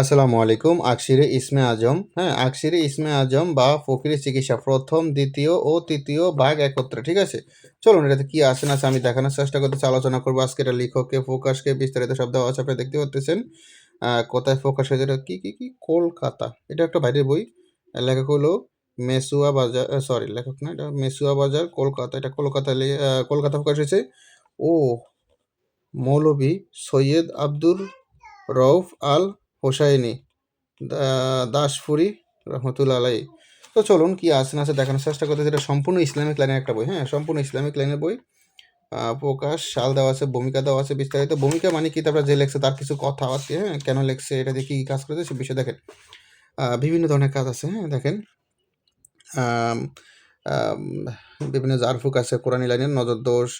আসসালামু আলাইকুম আকশিরে ইসমে আজম। হ্যাঁ আকশিরে ইসমে আজম বা ফকিরের চিকিৎসা প্রথম, দ্বিতীয় ও তৃতীয় ভাগ একত্রে, ঠিক আছে? চলুন, এটাতে কি আসে না আমি দেখানোর চেষ্টা করতেছি, আলোচনা করব। আজকে এটা লেখককে, ফোকাসকে বিস্তারিত শব্দ আছে, আপনি দেখতে পাচ্ছেন কোথায় ফোকাস হয়েছে এটা? কী কী কী? কলকাতা। এটা একটা বাইরের বই। লেখক হলো মেসুয়া বাজার সরি লেখক না, এটা মেসুয়া বাজার, কলকাতা। এটা কলকাতা কলকাতা ফোকাস হয়েছে। ও, মৌলভী সৈয়দ আব্দুর রউফ আল হোসাইনি দাসপুরি রহমতুল্লাহ আলাই। তো চলুন কি আছে না আছে দেখানোর চেষ্টা করতে এটা সম্পূর্ণ ইসলামিক লাইনের একটা বই। হ্যাঁ সম্পূর্ণ ইসলামিক লাইনের বই। প্রকাশ, সাল দেওয়া আছে, ভূমিকা দেওয়া আছে, বিস্তারিত। ভূমিকা মানে কি? তারপরে যে লেখছে, তার কিছু কথা আছে হ্যাঁ কেন লেখছে, এটা দিয়ে কী কাজ করেছে, সে বিষয়ে দেখেন। বিভিন্ন ধরনের কাজ আছে হ্যাঁ দেখেন। বিভিন্ন জারফুক আছে, কোরআনী লাইনের নজর দোষ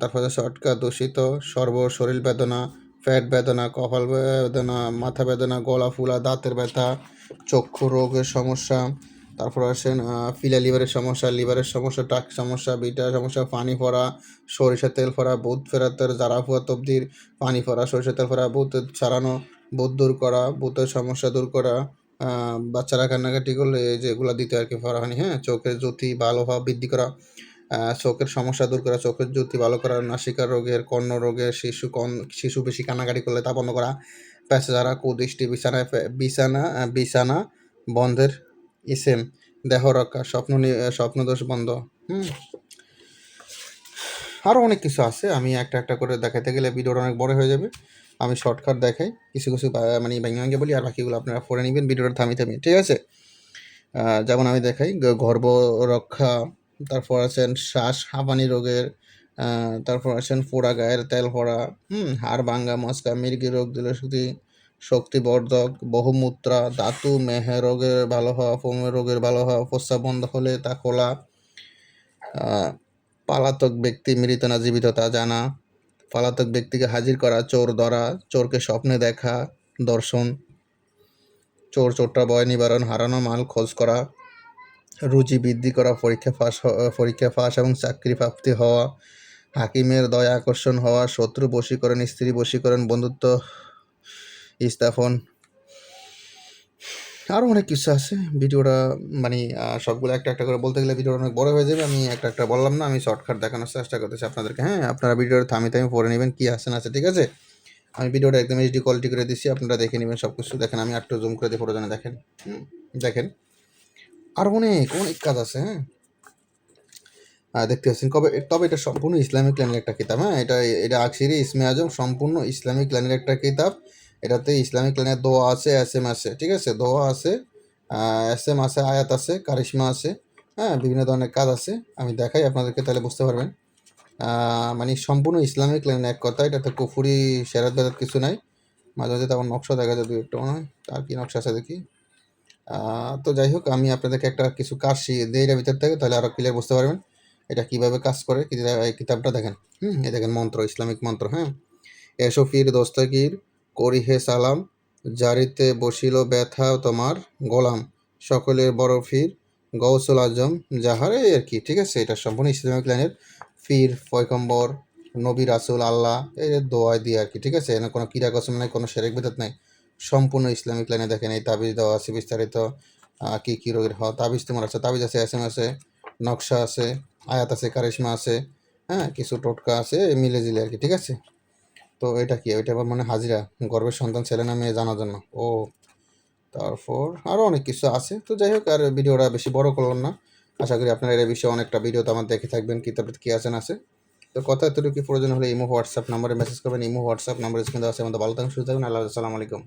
তারপরে শর্টকা দূষিত সর্ব শরীর বেদনা পেট বেদনা, কপাল বেদনা, মাথা বেদনা, গলা ফুলা, দাঁতের ব্যথা, চক্ষু রোগের সমস্যা, তারপর আসেন ফিলা লিভারের সমস্যা লিভারের সমস্যা, টাক সমস্যা বিটার সমস্যা, পানি পড়া সরিষার তেল ফোড়া বুধ ফেরাতের জারাফুয়া তবদির, পানি পড়া সরিষার তেল ফোড়া বুধ ছাড়ানো বুধ দূর করা বুধের সমস্যা দূর করা বাচ্চারা কান্নাকাটি করলে যেগুলো দিতে আর কি ফরা হয়নি হ্যাঁ? চোখের জ্যোতি ভালো হওয়া বৃদ্ধি করা। চোখের সমস্যা দূর করা, চোখের জ্যোতি ভালো করা নাসিকা রোগের, কর্ণ রোগের, শিশু কন শিশু বেশি কান্নাকাটি করলে তা বন্ধ করা প্যাসেজারা কুদৃষ্টি বিছানায় বিছানা বিছানা বন্ধের ইসেম দেহ রক্ষা, স্বপ্ন স্বপ্নদোষ বন্ধ, হুম। আরও অনেক কিছু আছে, আমি একটা একটা করে দেখাতে গেলে ভিডিওটা অনেক বড় হয়ে যাবে। আমি শর্টকাট দেখাই, কিছু কিছু মানে ভেঙে ভেঙে বলি, আর বাকিগুলো আপনারা পড়ে নেবেন, ভিডিওটা থামিয়ে থামিয়ে, ঠিক আছে? যেমন আমি দেখাই গর্ভ রক্ষা তারপর আছেন শ্বাস, হাঁপানি রোগের তারপর আছেন পোড়া গায়ের তেল পড়া হুম, হাড় ভাঙ্গা, মস্কা, মির্গি রোগ দিলে শক্তি শক্তিবর্ধক, বহুমূত্রা ধাতু মেহে রোগের ভালো হওয়া ফোমের রোগের ভালো হওয়া প্রস্রাব বন্ধ হলে তা খোলা পালাতক ব্যক্তি মৃত না জীবিত তা জানা, পালাতক ব্যক্তিকে হাজির করা, চোর ধরা, চোরকে স্বপ্নে দেখা, দর্শন, চোর চোরটা বয় নিবারণ, হারানো মাল খোঁজ করা রুচি বৃদ্ধি করা, পরীক্ষা ফাঁস পরীক্ষা ফাঁস এবং চাকরি প্রাপ্তি হওয়া, হাকিমের দয়া আকর্ষণ হওয়া, শত্রু বশীকরণ, স্ত্রী বশীকরণ, বন্ধুত্ব স্থাপন। আরও অনেক কিছু আছে। ভিডিওটা মানে সবগুলো একটা একটা করে বলতে গেলে ভিডিওটা অনেক বড় হয়ে যাবে। আমি একটা একটা বললাম না, আমি শর্টকাট দেখানোর চেষ্টা করতেছি আপনাদেরকে। হ্যাঁ আপনারা ভিডিওটা থামি থামি পড়ে নেবেন কী আছে না আছে, ঠিক আছে? আমি ভিডিওটা একদম এইচডি কোয়ালিটি করে দিচ্ছি আপনারা দেখে নেবেন সব কিছু দেখেন, আমি একটু জুম করে দিয়ে প্রয়োজনে দেখেন। দেখেন। আর অনেক অনেক কাজ আছে হ্যাঁ? আহ, দেখতে পাচ্ছেন। কবে তবে এটা সম্পূর্ণ ইসলামিক লাইনের একটা কিতাব হ্যাঁ? এটা এটা আকসিরি ইসমে আজম সম্পূর্ণ ইসলামিক লাইনের একটা কিতাব। এটাতে ইসলামিক লাইনের দোয়া আছে এস এম আছে ঠিক আছে? দোয়া আছে এস এম আছে আয়াত আছে কারিশমা আছে হ্যাঁ? বিভিন্ন ধরনের কাজ আছে। আমি দেখাই আপনাদেরকে তাহলে বুঝতে পারবেন। মানে সম্পূর্ণ ইসলামিক লাইন এক কথা এটাতে কুফুরি সেরাত বেরাত কিছু নাই। মাঝে মাঝে তেমন নকশা দেখা যায় দু একটা মনে হয়। আর কি নকশা আছে দেখি। তো যাই হোক আমি আপনাদেরকে একটা কিছু কাজ শিখিয়ে দিই এটার ভিতর থেকে, তাহলে আরও ক্লিয়ার বুঝতে পারবেন এটা কীভাবে কাজ করে, এই কিতাবটা দেখেন। হুম, এই দেখেন মন্ত্র, ইসলামিক মন্ত্র হ্যাঁ? এসো ফির দস্তগীর করি হে সালাম, জারিতে বসিল ব্যথা তোমার গোলাম, সকলের বড় ফির গৌসুল আজম এই আর কি, ঠিক আছে? এটা সম্পূর্ণ ইসলামিক লাইনের ফির পয়কম্বর নবী রাসুল, আল্লাহ, এই যে দোয়ায় দিয়ে আর কি, ঠিক আছে? এখানে কোনো কিরা কসম নাই, কোনো সেরেক বেদাত নাই। সম্পূর্ণ ইসলামিক লাইনে দেখেন, এই তাবিজ দেওয়া আছে বিস্তারিত কী কি রোগের হওয়া তাবিজ তোমার আছে, তাবিজ আছে, এস এম আছে, নকশা আছে, আয়াত আছে, কারিশমা আছে হ্যাঁ কিছু টোটকা আছে মিলে জিলে আর কি, ঠিক আছে? তো এটা কি ওইটা আবার মানে হাজিরা, গর্বের সন্তান, ছেলে না মেয়ে জানার জন্য। ও, তারপর আরও অনেক কিছু আছে, তো যাই হোক, আর ভিডিওটা বেশি বড় করলাম না। আশা করি আপনারা এর বিষয়ে অনেকটা ভিডিও তো আমার দেখে থাকবেন কিতাবে কি আছে না আছে। তো কথা এতটুকু, প্রয়োজন হলে ইমো, হোয়াটসঅ্যাপ নাম্বারে মেসেজ করবেন, ইমো, হোয়াটসঅ্যাপ নাম্বারে স্ক্রিন দেওয়া আছে, আমাদের ভালো থাকুন, সুস্থ থাকুন, আল্লাহ আসসালামু আলাইকুম।